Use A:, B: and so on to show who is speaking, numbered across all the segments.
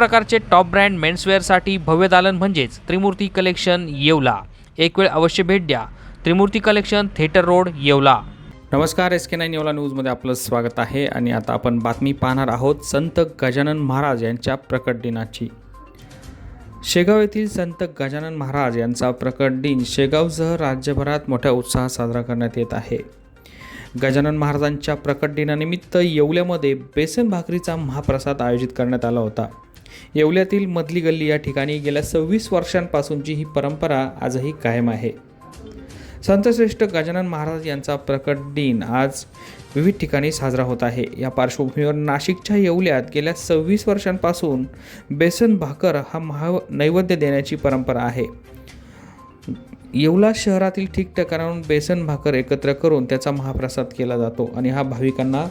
A: प्रकारचे top brand मेन्सवेअरसाठी भव्य दालन म्हणजेच त्रिमूर्ती कलेक्शन येवला. एक वेळ अवश्य भेट द्या. Trimurti collection theatre road Yeola. नमस्कार एस के नाईन येवला न्यूजमध्ये आपलं स्वागत आहे आणि आता आपण बातमी पाहणार आहोत संत गजानन महाराज यांच्या प्रकट दिनाची. शेगाव येथील संत गजानन महाराज यांचा प्रकट दिन शेगावसह राज्यभरात मोठ्या उत्साहात साजरा करण्यात येत आहे. गजानन महाराजांच्या प्रकट दिनानिमित्त येवल्यामध्ये बेसन भाकरीचा महाप्रसाद आयोजित करण्यात आला होता. येवल्यातील मधली गल्ली या ठिकाणी गेल्या सव्वीस वर्षांपासूनची ही परंपरा आजही कायम आहे. संतश्रेष्ठ गजानन महाराज यांचा प्रकट दिन आज विविध ठिकाणी साजरा होत आहे. या पार्श्वभूमीवर नाशिकच्या येवल्यात गेल्या सव्वीस वर्षांपासून बेसन भाकर हा महा नैवेद्य देण्याची परंपरा आहे. येवला शहरातील ठिकठिकाणाहून बेसन भाकर एकत्र करून त्याचा महाप्रसाद केला जातो आणि हा भाविकांना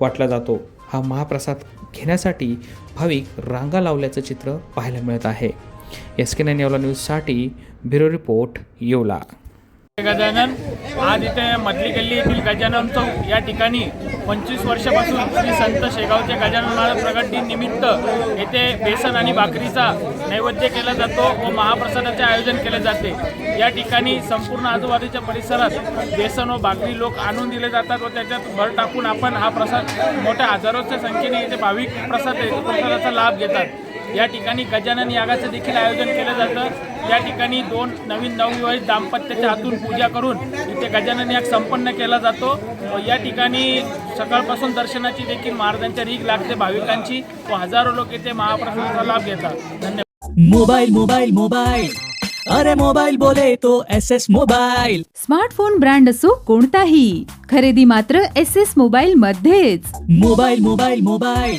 A: वाटला जातो. हा महाप्रसाद घेण्यासाठी भाविक रांगा लावल्याचं चित्र पाहायला मिळत आहे. एस के नाईन येवला न्यूजसाठी ब्युरो रिपोर्ट येवला.
B: गजानन आज इथे मधली गल्ली येथील गजानन चौक या ठिकाणी पंचवीस वर्षापासून श्री संत शेगावच्या गजानन महाराज प्रगट दिन निमित्त येथे बेसन आणि भाकरीचा नैवेद्य केला जातो व महाप्रसादाचे आयोजन केले जाते. या ठिकाणी संपूर्ण आजूबाजूच्या परिसरात बेसन व भाकरी लोक आणून दिले जातात व त्याच्यात भर टाकून आपण हा प्रसाद मोठ्या हजारोच्या संख्येने इथे भाविक प्रसाद प्रसादाचा लाभ घेतात. या ठिकाणी गजानन यागाचं देखील आयोजन केलं जातं. या ठिकाणी दोन नवीन नवविवाहित दाम्पत्याच्या हातून पूजा करून इथे गजानन याग संपन्न केला जातो. व या ठिकाणी सकाळपासून दर्शनाची देखील महाराजांच्या रीग लागते भाविकांची. व हजारो लोक इथे महाप्रसादाचा लाभ घेतात. धन्यवाद.
C: मोबाइल मोबाइल मोबाइल अरे मोबाइल बोले तो S S mobile
D: smartphone brand असो कोणताही. खरेदी मात्र एस एस मोबाईल मध्येच
C: मोबाइल मोबाइल मोबाइल